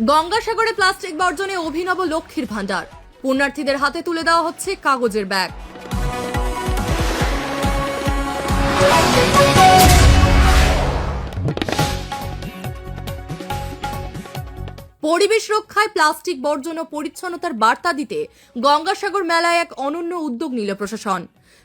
গঙ্গাসাগরে plastic বর্জনে অভিনব লক্ষ্মীর ভাণ্ডার। পুণ্যার্থীদের হাতে তুলে দেওয়া হচ্ছে কাগজের ব্যাগ। পরিবেশ রক্ষায় প্লাস্টিক বর্জন ও পরিচ্ছন্নতার বার্তা দিতে গঙ্গাসাগর মেলায় এক অনন্য উদ্যোগ নিল প্রশাসন।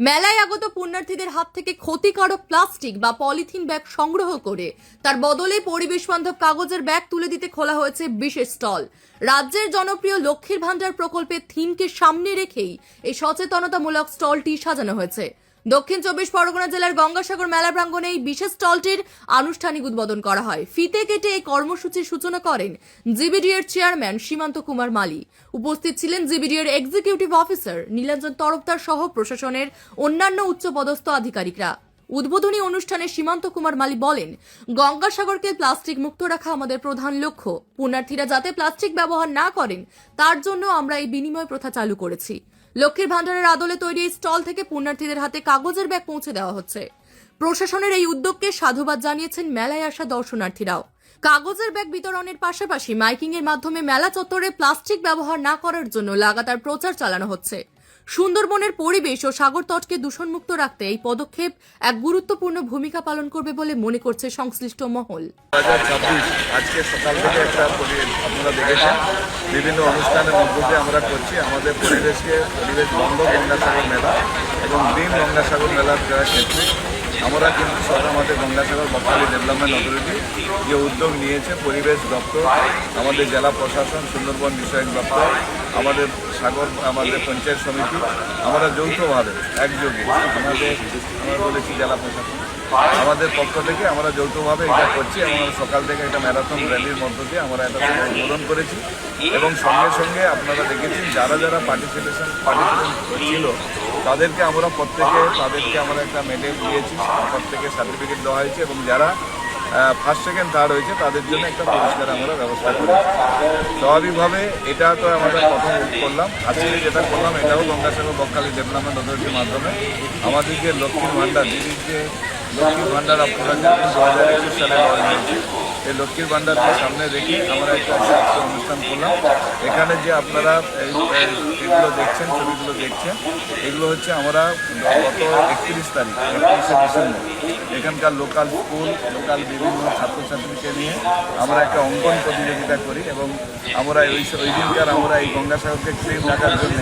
মেলায় আগত পুণ্যার্থীদের হাত থেকে ক্ষতিকারক প্লাস্টিক বা পলিথিন ব্যাগ সংগ্রহ করে তার বদলে পরিবেশ বান্ধব কাগজের ব্যাগ তুলে দিতে খোলা হয়েছে বিশেষ স্টল। রাজ্যের জনপ্রিয় লক্ষ্মীর ভাণ্ডার প্রকল্পের থিমকে সামনে রেখেই এই সচেতনতামূলক স্টলটি সাজানো হয়েছে। দক্ষিণ চব্বিশ পরগনা জেলার গঙ্গাসাগর মেলা প্রাঙ্গণে এই বিশেষ স্টলটির আনুষ্ঠানিক উদ্বোধন করা হয়। ফিতে কেটে এই কর্মসূচির সূচনা করেন জিবিডি এর চেয়ারম্যান সীমান্ত কুমার মালি। উপস্থিত ছিলেন জিবিডি এর এক্সিকিউটিভ অফিসার নীলাঞ্জন তরফদার সহ প্রশাসনের অন্যান্য উচ্চপদস্থ আধিকারিকরা। উদ্বোধনী অনুষ্ঠানে সীমান্ত কুমার মালি বলেন, গঙ্গাসাগরকে প্লাস্টিক মুক্ত রাখা আমাদের প্রধান লক্ষ্য। পুণ্যার্থীরা যাতে প্লাস্টিক ব্যবহার না করেন, তার জন্য আমরা এই বিনিময় প্রথা চালু করেছি। লক্ষ্মীর ভাণ্ডারের আদলে তৈরি স্টল থেকে পুণ্যার্থীদের হাতে কাগজের ব্যাগ পৌঁছে দেওয়া হচ্ছে। প্রশাসনের এই উদ্যোগকে সাধুবাদ জানিয়েছেন মেলায় আসা দর্শনার্থীরাও। কাগজের ব্যাগ বিতরণের পাশাপাশি মাইকিং এর মাধ্যমে মেলা চত্বরে প্লাস্টিক ব্যবহার না করার জন্য লাগাতার প্রচার চালানো হচ্ছে। সুন্দরবনের পরিবেশ ও সাগর তটকে দূষণমুক্ত রাখতে এই পদক্ষেপ এক গুরুত্বপূর্ণ ভূমিকা পালন করবে বলে মনে করছে সংশ্লিষ্ট মহল। আজকে সকাল থেকে একটা আপনারা দেখেছেন বিভিন্ন অনুষ্ঠানের মধ্য দিয়ে আমরা করছি। আমাদের পরিবেশকে পরিবেশ বন্ধ গঙ্গাসাগর মেলা এবং গ্রিন গঙ্গাসাগর মেলার ক্ষেত্রে আমরা কিন্তু সব আমাদের গঙ্গাসাগর বকখালি ডেভেলপমেন্ট অথরিটি যে উদ্যোগ নিয়েছে, পরিবেশ দপ্তর, আমাদের জেলা প্রশাসন, সুন্দরবন বিষয়ক দপ্তর, আমাদের সাগর, আমাদের পঞ্চায়েত সমিতি, আমরা যৌথভাবে একযোগে, আমাদের, আমরা বলেছি জেলা প্রশাসন, আমাদের পক্ষ থেকে আমরা যৌথভাবে এটা করছি এবং সকাল থেকে একটা ম্যারাথন র্যালির মধ্য দিয়ে আমরা এটা উদ্বোধন করেছি। এবং সঙ্গে সঙ্গে আপনারা দেখেছেন, যারা যারা পার্টিসিপেশন পার্টিসিপেশন ছিল তাদেরকে আমরা প্রত্যেকে, তাদেরকে আমরা একটা মেডেল দিয়েছি, প্রত্যেকে সার্টিফিকেট দেওয়া হয়েছে এবং যারা ফার্স্ট সেকেন্ড থার্ড হয়েছে, তাদের জন্য একটা পুরস্কার আমরা ব্যবস্থা করেছি। স্বাভাবিকভাবে এটা তো আমরা প্রথম করলাম। আজকে যেটা করলাম, এটাও গঙ্গাসাগর বকখালি ডেভেলপমেন্ট অথরিটির মাধ্যমে। আমাদের যে লক্ষ্মীর ভাণ্ডার, দিদির যে লক্ষ্মীর ভাণ্ডার আপনারা দু হাজার একুশ সালে এই লক্ষ্মীর ভাণ্ডারকে সামনে রেখে আমরা একটা অনুষ্ঠান করলাম। এখানে যে আপনারা এগুলো দেখছেন, ছবিগুলো দেখছেন, এগুলো হচ্ছে আমরা গত একত্রিশ তারিখ, একত্রিশে ডিসেম্বর। এখানকার লোকাল স্কুল, লোকাল বিভিন্ন ছাত্রছাত্রীকে নিয়ে আমরা একটা অঙ্কন প্রতিযোগিতা করি এবং আমরা ওই ওই দিনকার আমরা এই গঙ্গাসাগরকে ক্লিন রাখার জন্য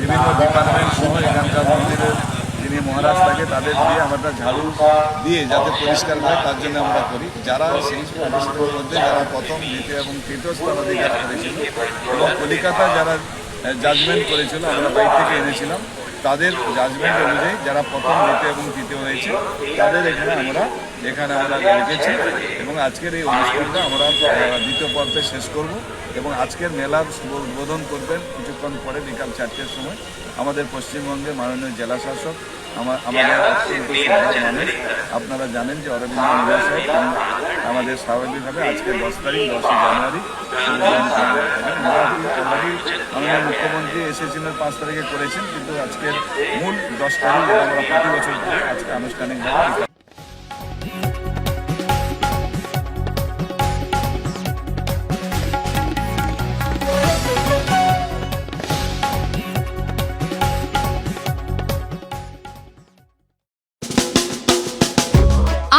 বিভিন্ন ডিপার্টমেন্ট সহ এখানকার মন্দিরের যিনি মহারাজ থাকে তাদের দিয়ে আমরা ঝাড়ু দিয়ে যাতে পরিষ্কার হয়, তার জন্য আমরা করি। যারা সেই মধ্যে, যারা প্রথম, দ্বিতীয় এবং তৃতীয় স্থান অধিকার করেছিল, এবং কলিকাতা যারা জাজমেন্ট করেছিল, আমরা বাইর থেকে এনেছিলাম। তাদের জাজমেন্ট অনুযায়ী যারা প্রথম, দ্বিতীয় এবং তৃতীয় হয়েছে, তাদের এখানে আমরা এখানে আমরা রেখেছি এবং আজকের এই অনুষ্ঠানটা আমরা দ্বিতীয় পর্বে শেষ করব এবং আজকের মেলার শুভ উদ্বোধন করবেন কিছুক্ষণ পরে বিকাল চারটের সময় আমাদের পশ্চিমবঙ্গের মাননীয় জেলা শাসক আমার আমাদের অত্যন্ত মানুষ। আপনারা জানেন যে অরবিন্দ আমাদের স্বাভাবিকভাবে আজকে দশ তারিখ, দশই জানুয়ারি উদ্বোধন করবেন। এবং মোটামুটি already মাননীয় মুখ্যমন্ত্রী এসেছিলেন পাঁচ তারিখে করেছেন, কিন্তু আজকের মূল দশ তারিখ আমরা প্রতি বছর আজকে আনুষ্ঠানিকভাবে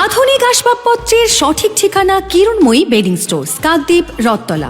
আধুনিক আসবাবপত্রের সঠিক ঠিকানা কিরণময়ী বেডিং স্টোর কাকদ্বীপ রত্তলা